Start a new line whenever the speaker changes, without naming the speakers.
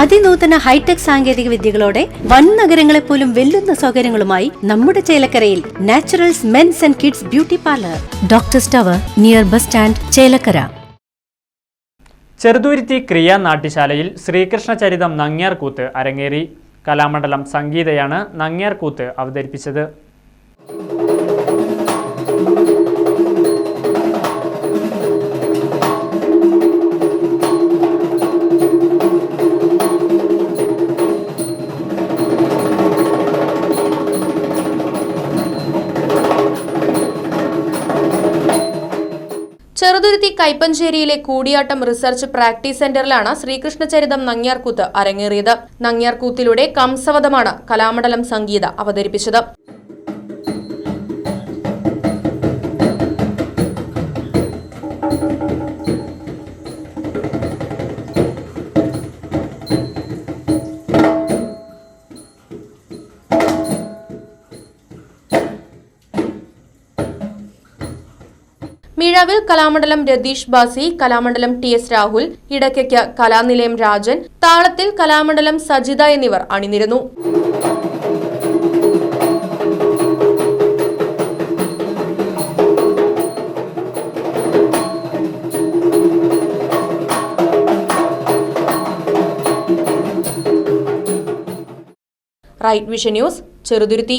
അതിനൂതന hi tech സാങ്കേതിക വിദ്യകളോടെ വൻ നഗരങ്ങളെ പോലും വെല്ലുന്ന സൗകര്യങ്ങളുമായി നമ്മുടെ ചേലക്കരയിൽ Naturals men's and kids beauty parlour. Doctor സ്റ്റവർ near bus stand Chelakkara.
Cheruthuruthy Kriya നാട്യശാലയിൽ Sreekrishna ചരിതം നങ്ങിയാർ കൂത്ത് അരങ്ങേറി. കലാമണ്ഡലം സംഗീതയാണ് നങ്ങിയാർ കൂത്ത് അവതരിപ്പിച്ചത്.
ചെറുതുരുത്തി കൈപ്പഞ്ചേരിയിലെ കൂടിയാട്ടം റിസർച്ച് പ്രാക്ടീസ് സെന്ററിലാണ് ശ്രീകൃഷ്ണചരിതം നങ്ങ്യാർകൂത്ത് അരങ്ങേറിയത്. നങ്ങ്യാർകൂത്തിലൂടെ കംസവധമാണ് കലാമണ്ഡലം സംഗീത അവതരിപ്പിച്ചത്. മിഴവിൽ കലാമണ്ഡലം രതീഷ് ബാസി കലാമണ്ഡലം ടി എസ് രാഹുൽ ഇടയ്ക്കയ്ക്ക് കലാനിലയം രാജൻ താളത്തിൽ കലാമണ്ഡലം സജിത എന്നിവർ അണിനിരുന്നു. Right vision news Cheruthuruthy.